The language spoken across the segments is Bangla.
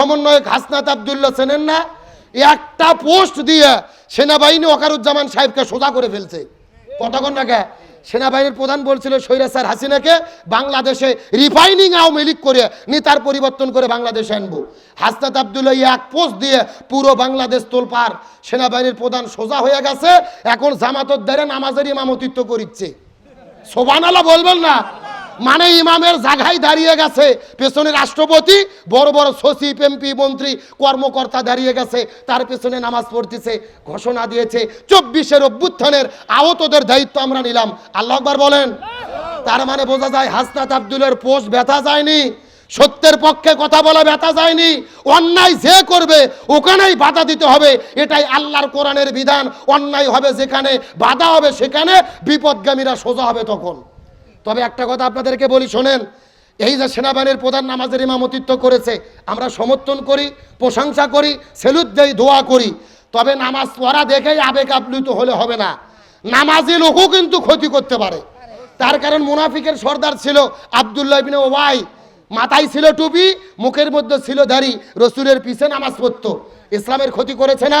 সমন্বয়ক হাসনাত আবদুল্লাহ চেনেন না? একটা পোস্ট দিয়ে সেনাবাহিনী ওকারুজ্জামান সাহেবকে সোজা করে ফেলছে। কতক্ষণ আগে সেনাবাহিনীর প্রধান বলছিল স্যার হাসিনাকে বাংলাদেশে রিফাইনিং আওয়ামী লীগ করে নেতার পরিবর্তন করে বাংলাদেশে আনব। হাসনাত আবদুল্লাহ এক পোস্ট দিয়ে পুরো বাংলাদেশ তোলপার সেনাবাহিনীর প্রধান সোজা হয়ে গেছে, এখন জামাতর দ্বারা নামাজের ইমামতিত্ব করিচ্ছে। সোবানালা বলবেন না? মানে ইমামের জায়গায় দাঁড়িয়ে গেছে। পেছনে রাষ্ট্রপতি, বড় বড় সচিব, এমপি, মন্ত্রী, কর্মকর্তা দাঁড়িয়ে গেছে। তার পেছনে নামাজ পড়তেছে, ঘোষণা দিয়েছে। চব্বিশের অভ্যুত্থানের আহতদের দায়িত্ব আমরা নিলাম। আল্লাহ আকবার বলেন। তার মানে বোঝা যায় হাসনাত আব্দুলের পোস্ট ব্যথা যায়নি। সত্যের পক্ষে কথা বলা ব্যথা যায়নি। অন্যায় যে করবে, ওখানেই বাধা দিতে হবে। এটাই আল্লাহর কোরআনের বিধান। অন্যায় হবে যেখানে, বাধা হবে সেখানে। বিপদগামীরা সোজা হবে তখন। তবে একটা কথা আপনাদেরকে বলি, শোনেন, এই যে সেনাবাহিনীর প্রধান নামাজের ইমামতিত্ব করেছে, আমরা সমর্থন করি, প্রশংসা করি, সেলুট দেই, দোয়া করি। তবে নামাজ পড়া দেখেই আবেগ আপ্লুত হলে হবে না। নামাজি লোকও কিন্তু ক্ষতি করতে পারে। তার কারণ মুনাফিকের সর্দার ছিল আবদুল্লাহ বিন ওয়াই মাথায় ছিল টুপি, মুখের মধ্যে ছিল দাড়ি, রসুলের পিছে নামাজ পড়ত। ইসলামের ক্ষতি করেছে না?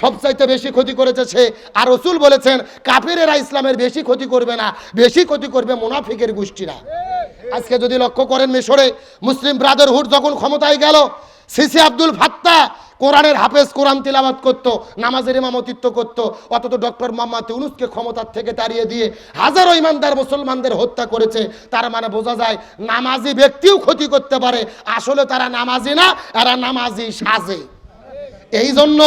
সবচাইতে বেশি ক্ষতি করেছে সে। আর রসুল বলেছেন, কাফেরেরা ইসলামের বেশি ক্ষতি করবে না, বেশি ক্ষতি করবে মুনাফিকের গোষ্ঠীরা। আজকে যদি লক্ষ্য করেন মিশরে, মুসলিম ব্রাদারহুড যখন ক্ষমতায় গেল সিসি আব্দুল ফাত্তা কোরআনের হাফেজ, কোরআন তিলাবাত করত, নামাজের ইমামতিত্ব করত, অথচ ডক্টর মোহাম্মদ ইউনুসকে ক্ষমতার থেকে তাড়িয়ে দিয়ে হাজারো ইমানদার মুসলমানদের হত্যা করেছে। তার মানে বোঝা যায় নামাজি ব্যক্তিও ক্ষতি করতে পারে। আসলে তারা নামাজি না, এরা নামাজি সাজে। এই জন্য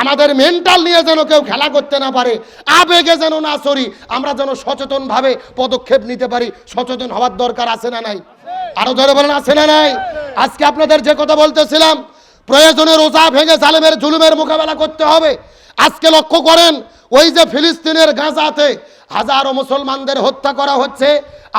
আমাদের মেন্টাল নিয়ে যেন কেউ খেলা করতে না পারে, আবেগে যেন না সরি, আমরা যেন সচেতনভাবে পদক্ষেপ নিতে পারি। সচেতন হওয়ার দরকার আছে না নাই? আরও ধরে বলেন, আছে না নাই? আজকে আপনাদের যে কথা বলতেছিলাম, প্রয়োজনে রোজা ভেঙে জালেমের জুলুমের মোকাবেলা করতে হবে। আজকে লক্ষ্য করেন ওই যে ফিলিস্তিনের গাজাতে হাজারো মুসলমানদের হত্যা করা হচ্ছে,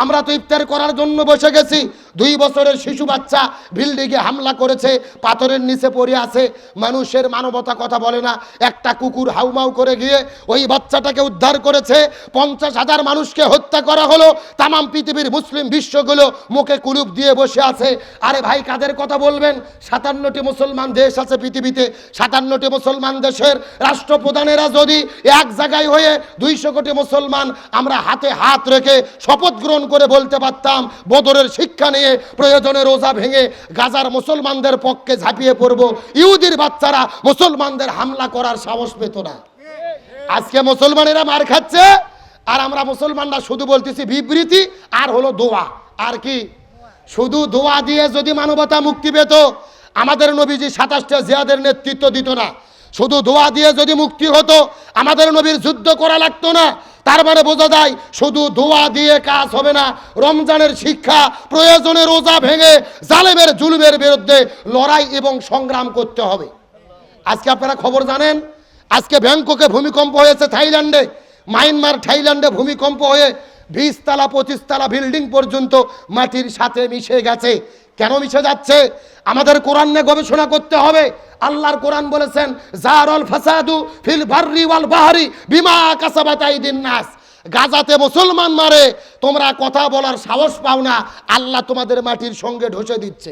আমরা তো ইফতার করার জন্য বসে গেছি। দুই বছরের শিশু বাচ্চা বিল্ডিংয়ে হামলা করেছে, পাথরের নিচে পড়ে আছে, মানুষের মানবতা কথা বলে না। একটা কুকুর হাউমাউ করে গিয়ে ওই বাচ্চাটাকে উদ্ধার করেছে, পঞ্চাশ হাজার মানুষকে হত্যা করা হলো, তামাম পৃথিবীর মুসলিম বিশ্বগুলো মুখে কুলুপ দিয়ে বসে আছে। আরে ভাই, কাদের কথা বলবেন? সাতান্নটি মুসলমান দেশ আছে পৃথিবীতে, সাতান্নটি মুসলমান দেশের রাষ্ট্রপ্রধানেরা যদি এক জায়গায় হয়ে দুইশো কোটি মুসলমান আমরা হাতে হাত রেখে শপথ গ্রহণ করে বলতে পারতাম, বদরের শিক্ষা নিয়ে প্রয়োজনে রোজা ভেঙে গাজার মুসলমানদের পক্ষে ঝাঁপিয়ে পড়ব। ইহুদির বাচ্চারা মুসলমানদের হামলা করার সাহস পেত না। আজকে মুসলমানেরা মার খাচ্ছে, আর আমরা মুসলমানরা শুধু বলতেছি বিবৃতি আর হলো দোয়া। আর কি? শুধু দোয়া দিয়ে যদি মানবতা মুক্তি পেত, আমাদের নবীজি সাতাশটা জিয়াদের নেতৃত্ব দিত না। শুধু দোয়া দিয়ে যদি মুক্তি হতো, আমাদের নবীর যুদ্ধ করা লাগতো না। তার মানে বোঝা যায়, শুধু দোয়া দিয়ে কাজ হবে না। রমজানের শিক্ষা, প্রয়োজনে রোজা ভেঙে, জালেমের জুলুমের বিরুদ্ধে লড়াই এবং সংগ্রাম করতে হবে। আজকে আপনারা খবর জানেন, আজকে ব্যাংককে ভূমিকম্প হয়েছে থাইল্যান্ডে। মায়ানমার, থাইল্যান্ডে ভূমিকম্প হয়ে বিশ তালা পঁচিশ তালা বিল্ডিং পর্যন্ত মাটির সাথে মিশে গেছে। কেন মিশে যাচ্ছে? আমাদের কোরআন নিয়ে গবেষণা করতে হবে। আল্লাহর কোরআন বলেছেন ফাসাদু ফিল বিমা নাস। গাজাতে মুসলমান মারে, তোমরা কথা বলার সাহস পাও না। আল্লাহ তোমাদের মাটির সঙ্গে ঢসে দিচ্ছে।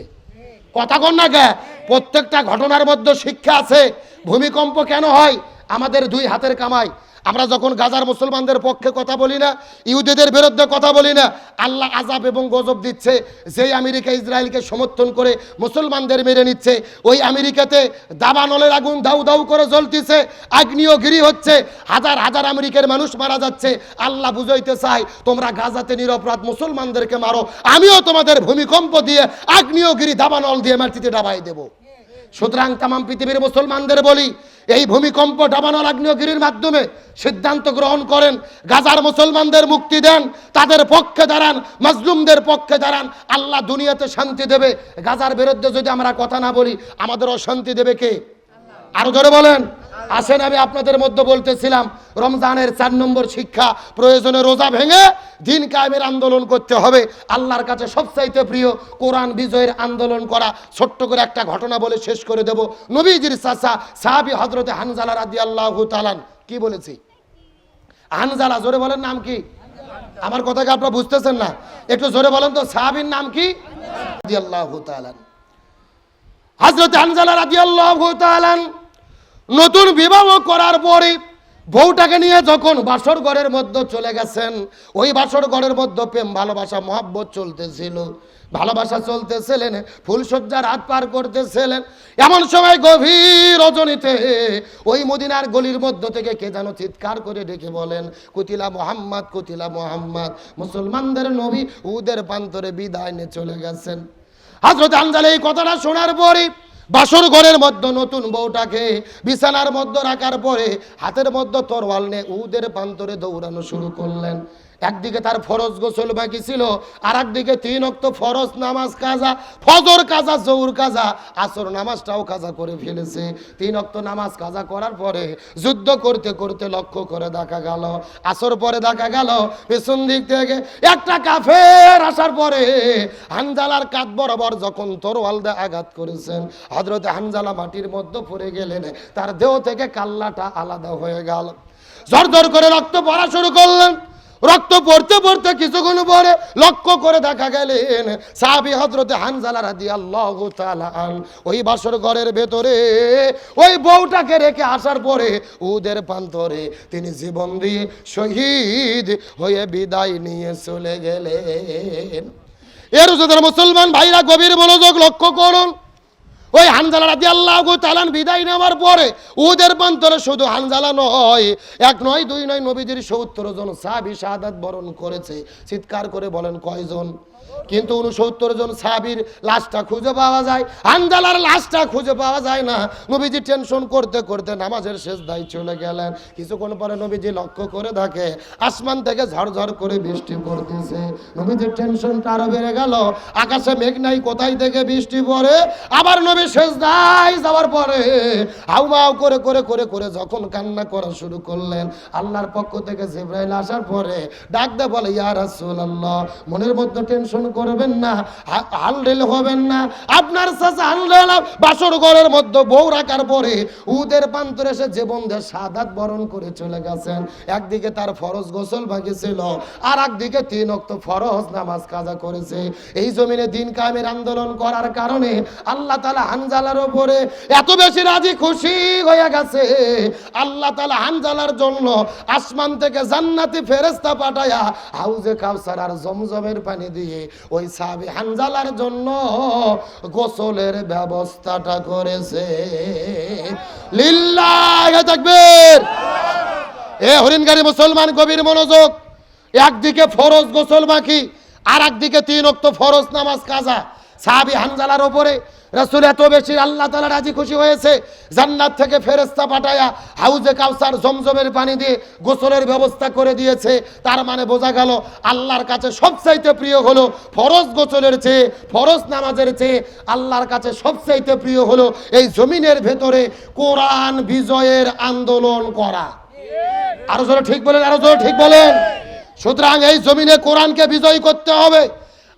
কথা কন না কে? প্রত্যেকটা ঘটনার মধ্যে শিক্ষা আছে। ভূমিকম্প কেন হয়? আমাদের দুই হাতের কামাই। আমরা যখন গাজার মুসলমানদের পক্ষে কথা বলি না, ইহুদিদের বিরুদ্ধে কথা বলি না, আল্লাহ আজাব এবং গজব দিচ্ছে, যেই আমেরিকা ইসরায়েলকে সমর্থন করে মুসলমানদের মেরে নিচ্ছে, ওই আমেরিকাতে দাবানলের আগুন দাউ দাউ করে জ্বলতেছে আগ্নেয়গিরি হচ্ছে, হাজার হাজার আমেরিকার মানুষ মারা যাচ্ছে, আল্লাহ বুঝাইতে চাই তোমরা গাজাতে নিরপরাধ মুসলমানদেরকে মারো, আমিও তোমাদের ভূমিকম্প দিয়ে আগ্নেয়গিরি দাবানল দিয়ে মাটিতে ডাবাই দেবো। সুতরাং তামাম পৃথিবীর মুসলমানদের বলি, এই ভূমিকম্প ডাবানল আগ্নেয়গিরির মাধ্যমে সিদ্ধান্ত গ্রহণ করেন, গাজার মুসলমানদের মুক্তি দেন, তাদের পক্ষে দাঁড়ান, মজলুমদের পক্ষে দাঁড়ান, আল্লাহ দুনিয়াতে শান্তি দেবে। গাজার বিরুদ্ধে যদি আমরা কথা না বলি, আমাদের অশান্তি দেবে কে? আরও ধরে বলেন। আসেন, আমি আপনাদের মধ্যে বলতেছিলাম, রমজানের চার নম্বর শিক্ষা, প্রয়োজনে রোজা ভেঙে দিন কায়েমের আন্দোলন করতে হবে। আল্লাহর কাছে সবচাইতে প্রিয় কোরআন বিজয়ের আন্দোলন করা। ছোট্ট করে একটা ঘটনা বলে শেষ করে দেব। নবীজির চাচা সাহাবি হজরতে হানজালা রাদি আল্লাহ তালান কি বলেছি? হানজালা, জোরে বলেন নাম কি? আমার কথাকে আপনারা বুঝতেছেন না? একটু জোরে বলেন তো, সাহাবির নাম কি? আল্লাহ তালান হজরত হানজালা রাদিয়াল্লাহু তাআলা নতুন বিবাহ করার পরে বউটাকে নিয়ে যখন বাসর ঘরের মধ্যে চলে গেছেন, ওই বাসর ঘরের মধ্যে প্রেম, ভালোবাসা, মহাব্বত চলতেছিল। ভালোবাসা চলতেছিলেন ফুলসজ্জার হাত পার করতেছিলেন। এমন সময় গভীর রজনীতে ওই মদিনার গলির মধ্য থেকে কে যেন চিৎকার করে ডেকে বলেন, কুতিলা মোহাম্মদ কুতিলা মোহাম্মদ, মুসলমানদের নবী উদের প্রান্তরে বিদায় নিয়ে চলে গেছেন। হাজরত আনজালে এই কথাটা শোনার পরে বাসর ঘরের মধ্যে নতুন বউটাকে বিছানার মধ্যে রাখার পরে হাতের মধ্যে তরওয়াল নে উদের প্রান্তরে দৌড়ানো শুরু করলেন। একদিকে তার ফরজ গোসল বাকি ছিল আর একদিকে তিন অক্ত ফরজ নামাজ কাজা, ফজর কাজা জৌর কাজা, আসর নামাজটাও কাজা করে ফেলেছে। তিন অক্ত নামাজ কাজা করার পরে যুদ্ধ করতে করতে লক্ষ্য করে দেখা গেল, আসর পরে দেখা গেল, পেছন দিক থেকে একটা কাফের আসার পরে হানজালার কাত বরাবর যখন তরোয়াল দিয়ে আঘাত করেছেন হজরতে হানজালা মাটির মধ্যে পড়ে গেলেন, তার দেহ থেকে কাল্লাটা আলাদা হয়ে গেল। ঝর ঝর করে রক্ত পড়া শুরু করলেন। রক্ত পড়তে পড়তে কিছুক্ষণ পরে লক্ষ্য করে দেখা গেলেন সাহাবি হজরতে হানজালা রাদি আল্লাহ ওই বাসর ঘরের ভেতরে ওই বউটাকে রেখে আসার পরে উদের প্রান্তরে তিনি জীবন দিয়ে শহীদ হয়ে বিদায় নিয়ে চলে গেলেন। এর মুসলমান ভাইরা গভীর মনোযোগ লক্ষ্য করুন। ওই হানজালা রাজি আল্লাহ তালান বিদায় নেওয়ার পরে ওদের প্রান্তরে শুধু হানজালা নয়, এক নয়, দুই নয় নবীজির সত্তর জন সাহাবি শাহাদ বরণ করেছে। চিৎকার করে বলেন, কয়জন? কিন্তু উনসত্তর জন সাহাবির লাশটা খুঁজে পাওয়া যায় হানজালার লাশটা খুঁজে পাওয়া যায় না। নবীজি টেনশন করতে করতে নামাজের শেষ দায় চলে গেলেন। কিছুক্ষণ পরে নবীজি লক্ষ্য করে থাকে আসমান থেকে ঝরঝর করে বৃষ্টি পড়তেছে। নবীজির টেনশনটা আরও বেড়ে গেল। আকাশে মেঘ নাই, কোথায় থেকে বৃষ্টি পড়ে? আবার নবী শেষ দায় যাওয়ার পরে হাউমাউ করে করে করে করে যখন কান্না করা শুরু করলেন, আল্লাহর পক্ষ থেকে জিব্রাইল আসার পরে ডাক দে বলে, ইয়া রাসূলুল্লাহ। মনের মধ্যে টেনশন করবেন না হালডেল হবেন না। আপনার চাচা হালডেল বাসর ঘরের মধ্যে বউ রাখার পরে উদের প্রান্তরে এসে জীবন দিয়ে সাদাত বরণ করে চলে গেছেন। একদিকে তার ফরজ গোসল বাকি ছিল আর একদিকে তিন অক্ত ফরজ নামাজ কাজা করেছে। এই জমিনে দিন কায়েমের আন্দোলন করার কারণে আল্লাহ তালা হানজালার ওপরে এত বেশি রাজি খুশি হয়ে গেছে। আল্লাহ তালা হানজালার জন্য আসমান থেকে জান্নাতি ফেরেস্তা পাঠায়া হাউজে কাউসার আর জমজমের পানি দিয়ে ওই সাবে হানজালার জন্য গোসলের ব্যবস্থাটা করেছে। তাকবীর। এ হরিণগাড়ি মুসলমান কবির মনোযোগ। একদিকে ফরজ গোসল বাকি আর একদিকে তিন অক্ত ফরজ নামাজ কাজা। সাহাবি হানজালার ওপরে রাসূল এত বেশি আল্লাহ তাআলা রাজি খুশি হয়েছে, জান্নাত থেকে ফেরেশতা পাঠায়া হাউজে কাউসার জমজমের পানি দিয়ে গোসলের ব্যবস্থা করে দিয়েছে। তার মানে বোঝা গেল আল্লাহর কাছে সবচাইতে প্রিয় হলো ফরজ গোসলের চেয়ে, ফরজ নামাজের চেয়ে আল্লাহর কাছে সবচাইতে প্রিয় হলো এই জমিনের ভেতরে কোরআন বিজয়ের আন্দোলন করা। আরও জোরে ঠিক বলেন, আরও জোরে ঠিক বলেন। সুতরাং এই জমিনে কোরআনকে বিজয়ী করতে হবে।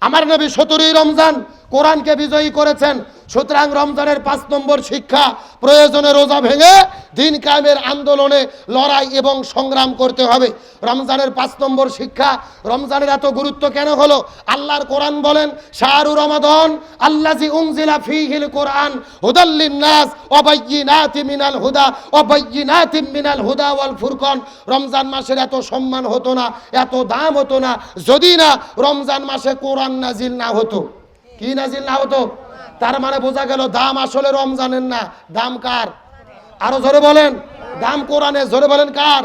আমার নবী সতেরোই রমজান কোরআনকে বিজয়ী করেছেন। সুতরাং রমজানের পাঁচ নম্বর শিক্ষা, প্রয়োজনে রোজা ভেঙে দিন কায়েমের আন্দোলনে লড়াই এবং সংগ্রাম করতে হবে। রমজানের পাঁচ নম্বর শিক্ষা, রমজানের এত গুরুত্ব কেন হলো? আল্লাহর কোরআন বলেন, শাহরু রমাদন আল্লাজি উনজিলা ফিহিল কোরআন হুদাল্লিন নাস অবাইয়িনাতি মিনাল হুদা অবাইয়িনাতি মিনাল হুদা ওয়াল ফুরকন। রমজান মাসের এত সম্মান হতো না, এত দাম হতো না, যদি না রমজান মাসে কোরআন নাজিল না হতো। কি নাজিল না হতো? তার মানে বোঝা গেল দাম আসলে রমজানের না। দাম কার? আরও জোরে বলেন। দাম কোরআনে জোরে বলেন কার?